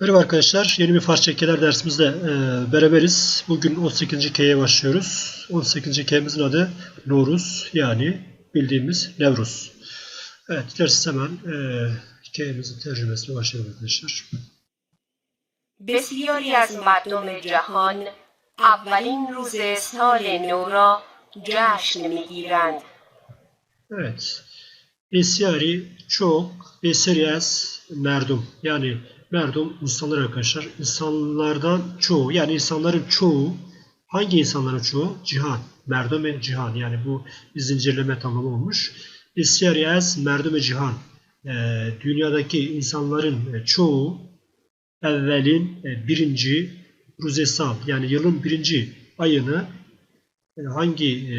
Merhaba arkadaşlar. Yeni bir farz çekeler dersimizde e, beraberiz. Bugün 18. K'ye başlıyoruz. 18. K'mizin adı Noruz yani bildiğimiz Nevruz. Evet, dilerseniz hemen e, K'mizin tercümesine başlayalım arkadaşlar. بسیاری از مردم جهان اولین روز سال نو را جشن میگیرند Evet. Esyari çok, eseriyaz merdum. Yani merdum insanlar arkadaşlar. İnsanlardan çoğu yani insanların çoğu hangi insanların çoğu? Cihan. Merdum ve cihan. Yani bu bir zincirleme tamamı olmuş. Esyariyaz merdum ve cihan. Ee, dünyadaki insanların e, çoğu evvelin e, birinci ruzesal yani yılın birinci ayını e, hangi e,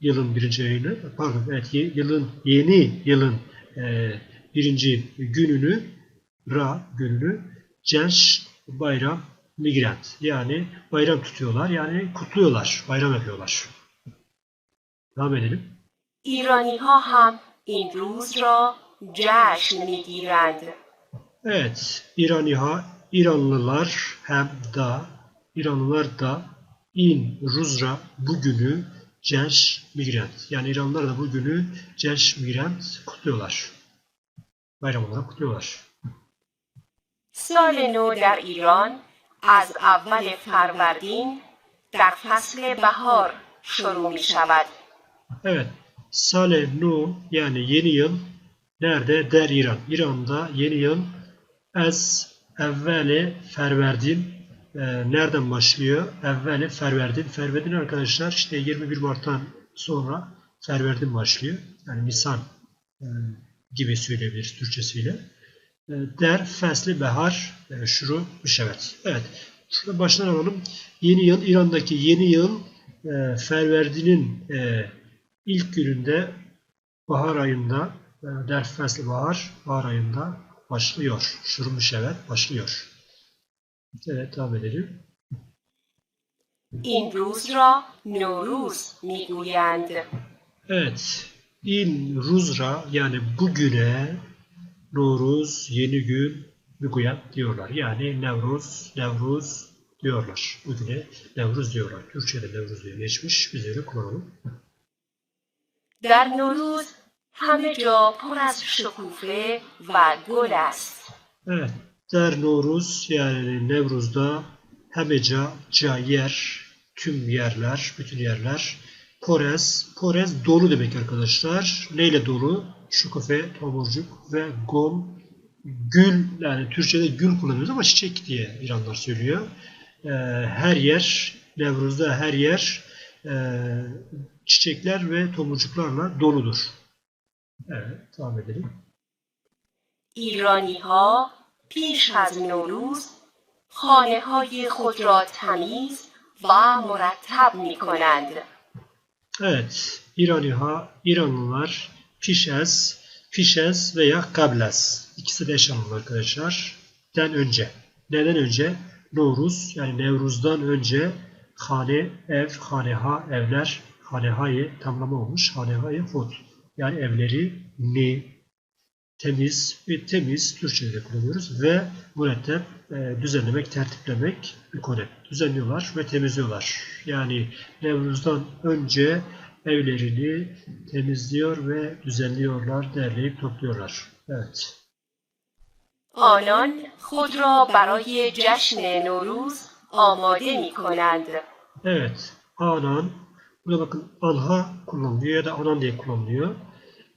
yılın birinci ayını pardon evet yılın yeni yılın e, birinci gününü ra gününü Cenş bayram migrant yani bayram tutuyorlar yani kutluyorlar bayram yapıyorlar. Devam edelim. ایرانی ها هم این روز را جشن میگیرند Evet, İraniha, İranlılar hem da, İranlılar da in Ruzra bugünü Cenş Migrant. Yani İranlılar da bugünü Cenş Migrant kutluyorlar. Bayram olarak kutluyorlar. سال نو در ایران از اول فروردین در فصل بهار شروع می شود Evet, Sale Nu yani yeni yıl nerede? Der İran. İran'da yeni yıl Ez evveli Ferverdin e, nereden başlıyor? Evveli Ferverdin. Ferverdin arkadaşlar işte 21 Mart'tan sonra Ferverdin başlıyor. Yani Nisan e, gibi söyleyebiliriz Türkçesiyle. E, der Fesli Behar e, Şuru Müşevet. Evet. Şurada baştan alalım. Yeni yıl İran'daki yeni yıl e, Ferverdin'in e, ilk gününde bahar ayında e, der Fesli Bahar bahar ayında başlıyor. Şuru Müşevet başlıyor. Evet devam edelim. این روز را نوروز میگویند Evet. İn Ruzra yani bugüne Noruz, yeni gün, Müguyan diyorlar. Yani Nevruz, Nevruz diyorlar. Bugüne Nevruz diyorlar. Türkçe'de Nevruz diye geçmiş. Biz öyle kullanalım. در نوروز همه جا پر از شکوفه و گل است Evet. Der Noruz yani Nevruz'da Hemeca, ca yer, tüm yerler, bütün yerler. Porez, porez dolu demek arkadaşlar. Neyle dolu? Şukufe, tomurcuk ve gom, gül yani Türkçe'de gül kullanıyoruz ama çiçek diye İranlar söylüyor. Ee, her yer, Nevruz'da her yer e, çiçekler ve tomurcuklarla doludur. Evet, devam edelim. ایرانی ها پیش از نوروز خانه های خود را تمیز و مرتب می کنند. Evet, İraniha, İranlılar pişez, pişez veya kables. İkisi de eş anlamlı arkadaşlar. Den önce. Neden önce? Noruz yani Nevruz'dan önce hane, ev, haneha, evler, hanehayı tamlama olmuş. Hanehayı hud. Yani evleri ni, temiz ve temiz Türkçe'de de kullanıyoruz ve mürettep e, düzenlemek, tertiplemek bir konu. Düzenliyorlar ve temizliyorlar. Yani Nevruz'dan önce evlerini temizliyor ve düzenliyorlar, derleyip topluyorlar. Evet. آنان خود را برای جشن نوروز آماده می کنند. Evet. Anan. Burada bakın anha kullanılıyor ya da anan diye kullanılıyor.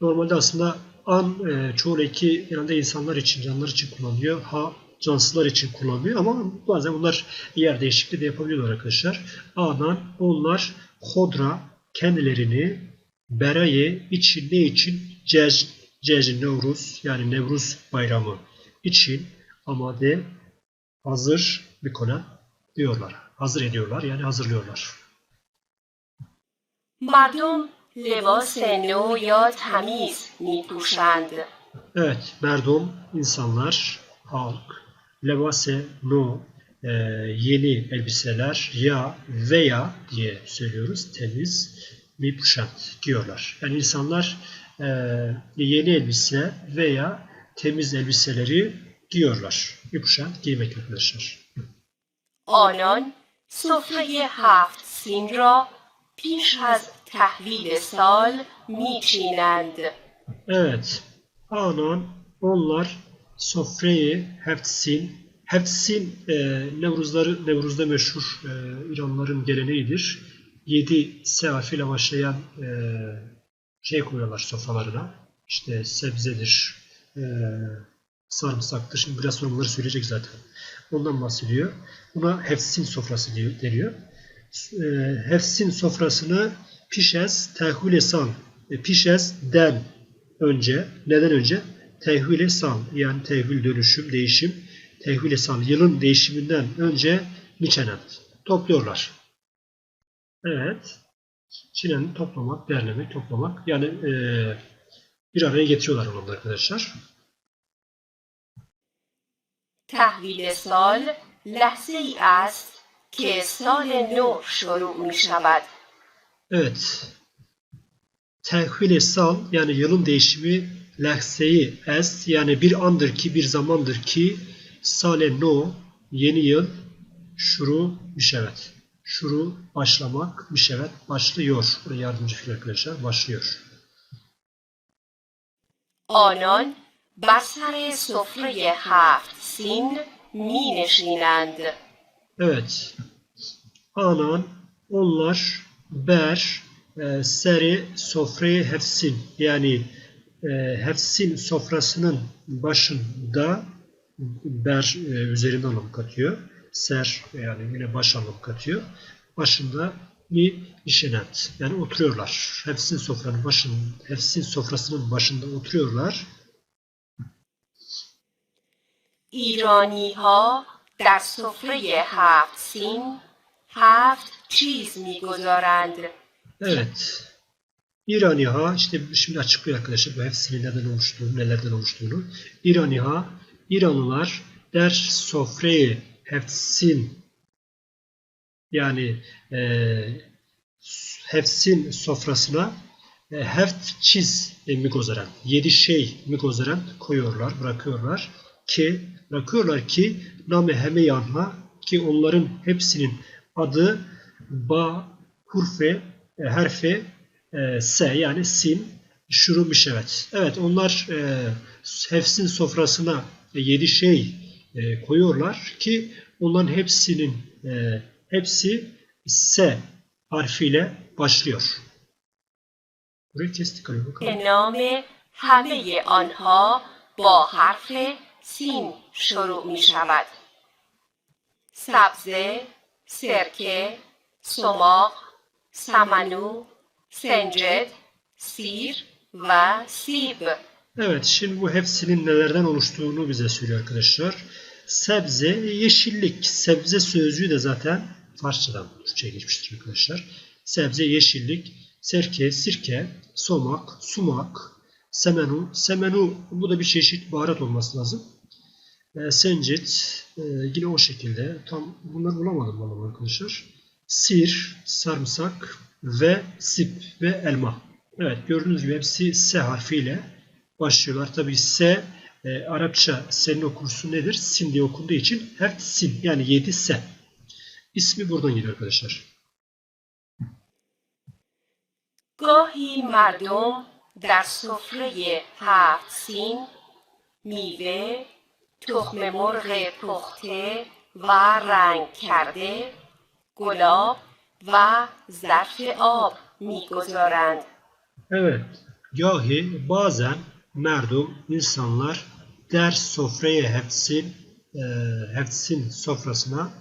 Normalde aslında an e, çoğu eki genelde insanlar için, canlılar için kullanılıyor. Ha cansızlar için kullanılıyor ama bazen bunlar yer değişikliği de yapabiliyorlar arkadaşlar. Anan onlar hodra kendilerini beraye için ne için? Cez, Cez Nevruz yani Nevruz bayramı için amade hazır bir konu diyorlar. Hazır ediyorlar yani hazırlıyorlar. مردم لباس نو یا تمیز می پوشند. Evet, merdum, insanlar, halk, levase, no, e, yeni elbiseler ya veya diye söylüyoruz, temiz, mipuşat giyiyorlar. Yani insanlar e, yeni elbise veya temiz elbiseleri giyiyorlar. Yumuşak giymek arkadaşlar. آنان سفره هفت سین را پیش از تحویل سال میچینند Evet. Anan onlar sofrayı hefsin hefsin e, Nevruzları Nevruz'da meşhur e, İranlıların geleneğidir. Yedi S harfiyle başlayan e, şey koyuyorlar sofralarına. İşte sebzedir, e, sarımsaktır. Şimdi biraz sonra bunları söyleyecek zaten. Ondan bahsediyor. Buna hefsin sofrası diyor, deniyor. E, hefsin sofrasını pişez, tehvil san, e, pişez den önce, neden önce? Tehvil san, yani tehvil dönüşüm, değişim, tehvil san, yılın değişiminden önce miçenen, topluyorlar. Evet. Çinen toplamak, derlemek, toplamak. Yani e, bir araya getiriyorlar onu arkadaşlar. تحویل سال لحظه ای است که سال نو شروع می شود Evet. Tehvil sal yani yılın değişimi lehseyi es yani bir andır ki bir zamandır ki sale no yeni yıl şuru mişevet. Şuru başlamak mişevet başlıyor. Buraya yardımcı fiil arkadaşlar başlıyor. آنان بر سر سفره هفت سین می نشینند Evet. Anan onlar ber e, seri sofrayı hefsin yani e, hefsin sofrasının başında ber e, üzerinde anlam katıyor. Ser yani yine baş anlam katıyor. Başında bir işenet. Yani oturuyorlar. Hefsin sofranın başının, hefsin sofrasının başında oturuyorlar. ایرانی ها در سفره هفت سین هفت چیز میگذارند Evet. İraniha işte şimdi açıklıyor arkadaşlar bu hepsinin neden oluştuğunu, nelerden oluştuğunu. İraniha, İranlılar der sofreyi hefsin yani e, hefsin sofrasına e, heft çiz e, migozaran, yedi şey migozaran koyuyorlar, bırakıyorlar ki bırakıyorlar ki name heme yanha ki onların hepsinin adı ba hurfe e, harfi e, S yani sin şuru mişevet. Evet onlar e, hefsin sofrasına yedi şey e, koyuyorlar ki onların hepsinin e, hepsi S harfiyle başlıyor. Burayı kestik galiba. به نام همه آنها با حرف سین شروع می شود سبزه سرکه سماق سمنو سنجد سیر و سیب Evet, şimdi bu hepsinin nelerden oluştuğunu bize söylüyor arkadaşlar. Sebze, yeşillik. Sebze sözcüğü de zaten Farsçadan Türkçe'ye geçmiştir arkadaşlar. Sebze, yeşillik, serke, sirke, somak, sumak, semenu. Semenu bu da bir çeşit baharat olması lazım. E, sencit e, yine o şekilde. Tam bunları bulamadım vallahi arkadaşlar. Sir, sarımsak ve sip ve elma. Evet gördüğünüz gibi hepsi S harfiyle başlıyorlar. Tabii S e, Arapça senin okursun nedir? Sin diye okunduğu için hep sin yani 7 S. İsmi buradan geliyor arkadaşlar. گاهی مردم در سفره هفت سین میوه تخم مرغ پخته و رنگ کرده گلاب و ظرف آب میگذارند Evet. Gahi bazen merdum insanlar der sofraya hepsin e, hepsin sofrasına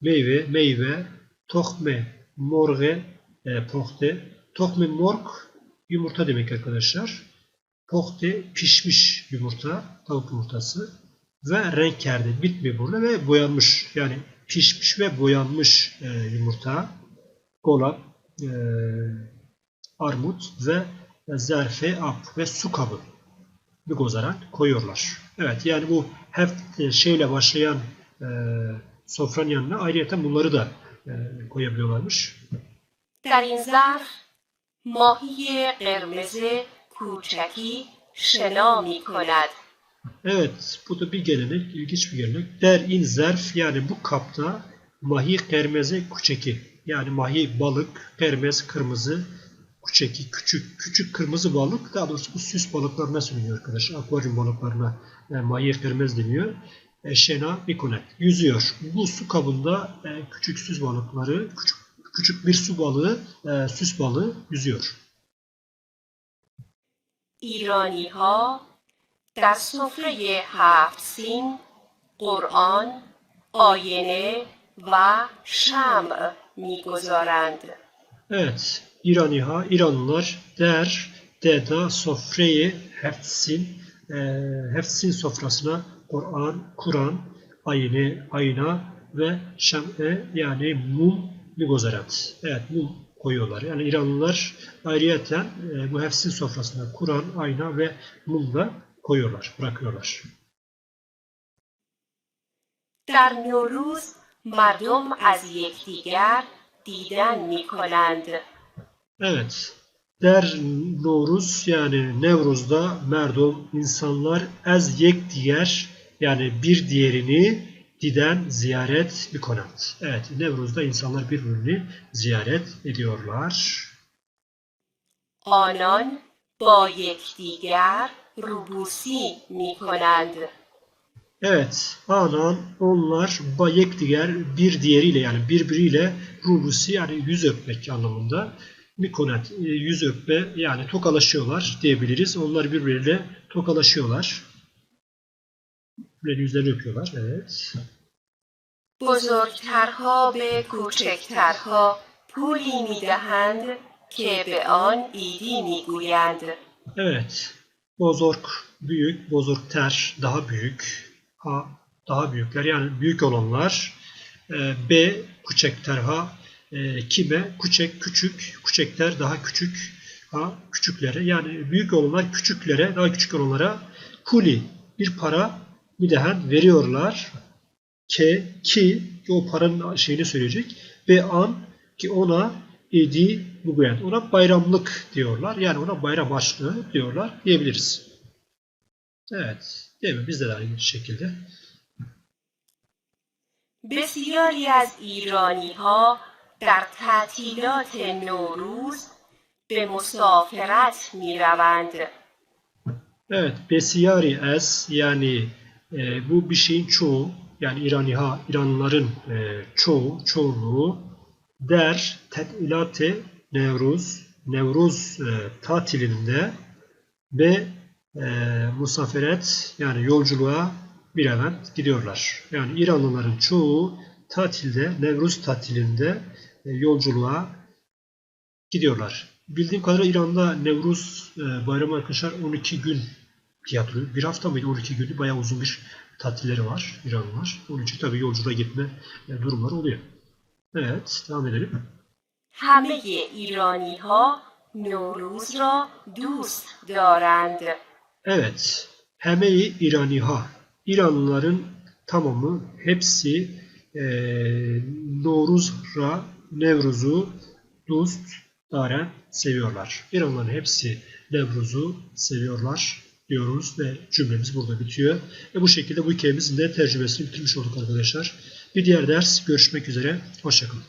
meyve meyve tohme morge e, pohte. Tohme morg yumurta demek arkadaşlar. Pohte pişmiş yumurta tavuk yumurtası ve renk kerde bitmiyor burada ve boyanmış. Yani pişmiş ve boyanmış e, yumurta golap e, armut ve zerfe ap ve su kabı bir gozarak koyuyorlar. Evet yani bu hep şeyle başlayan e, sofranın yanına ayrıca bunları da e, koyabiliyorlarmış. در این ظرف ماهی قرمز کوچکی شنا می کند Evet, bu da bir gelenek, ilginç bir gelenek. Der in zerf yani bu kapta mahi kermeze kuçeki yani mahi balık, kermez kırmızı, kuçeki küçük küçük kırmızı balık daha doğrusu bu süs balıklarına söyleniyor arkadaşlar. Akvaryum balıklarına yani mahi kermez deniyor. E, şena mikonet yüzüyor. Bu su kabında e, küçük süs balıkları, küçük küçük bir su balığı, e, süs balığı yüzüyor. ایرانی ها در سفره هفت سین قرآن، آینه و شمع میگذارند. Evet, İraniha, İranlılar der, deda, sofreye, hefsin, e, hefsin sofrasına Kur'an, Kur'an, ayine, ayna ve şem'e yani mum migozarat. Evet, mum koyuyorlar. Yani İranlılar ayrıyeten e, bu hefsin sofrasına Kur'an, ayna ve mum da koyuyorlar, bırakıyorlar. در نوروز مردم از یکدیگر دیدن می کنند. Evet. Der Noruz yani Nevruz'da merdum insanlar ez yek diğer yani bir diğerini diden ziyaret mikonat. Evet Nevruz'da insanlar birbirini ziyaret ediyorlar. آنان با یکدیگر روبوسی می کنند. Evet anan onlar bayek diğer bir diğeriyle yani birbiriyle rubusi yani yüz öpmek anlamında mikonet e, yüz öpme yani tokalaşıyorlar diyebiliriz. Onlar birbiriyle tokalaşıyorlar. Böyle yüzlerini öpüyorlar. Evet. بزرگترها به کوچکترها پولی می دهند که به آن ایدی می گویند. Evet. Bozork büyük, bozork ter daha büyük. A daha büyükler yani büyük olanlar. E, B küçük terha e, kime küçük küçük küçükler daha küçük ha küçüklere yani büyük olanlar küçüklere daha küçük olanlara kuli bir para bir daha veriyorlar ke ki ki o paranın şeyini söyleyecek ve an ki ona edi bugün ona bayramlık diyorlar yani ona bayram harçlığı diyorlar diyebiliriz. Evet değil mi? Bizde de aynı şekilde. بسیاری از ایرانی ها در تعطیلات نوروز به مسافرت می روند. Evet, besiyari es yani e, bu bir şeyin çoğu yani İraniha, İranlıların e, çoğu, çoğunluğu der tetilate Nevruz, Nevruz e, tatilinde ve e, musaferet yani yolculuğa bir event gidiyorlar. Yani İranlıların çoğu tatilde, Nevruz tatilinde e, yolculuğa gidiyorlar. Bildiğim kadarıyla İran'da Nevruz e, bayramı arkadaşlar 12 gün tiyatro. Bir hafta mıydı 12 günü bayağı uzun bir tatilleri var İranlılar. Onun için tabii yolculuğa gitme e, durumları oluyor. Evet devam edelim. همه ایرانی ها نوروز را دوست دارند. Evet. Heme-i İraniha. İranlıların tamamı hepsi e, Noruzra, Nevruz'u dost daren seviyorlar. İranlıların hepsi Nevruz'u seviyorlar diyoruz ve cümlemiz burada bitiyor. Ve bu şekilde bu hikayemizin de tercümesini bitirmiş olduk arkadaşlar. Bir diğer ders görüşmek üzere. Hoşçakalın.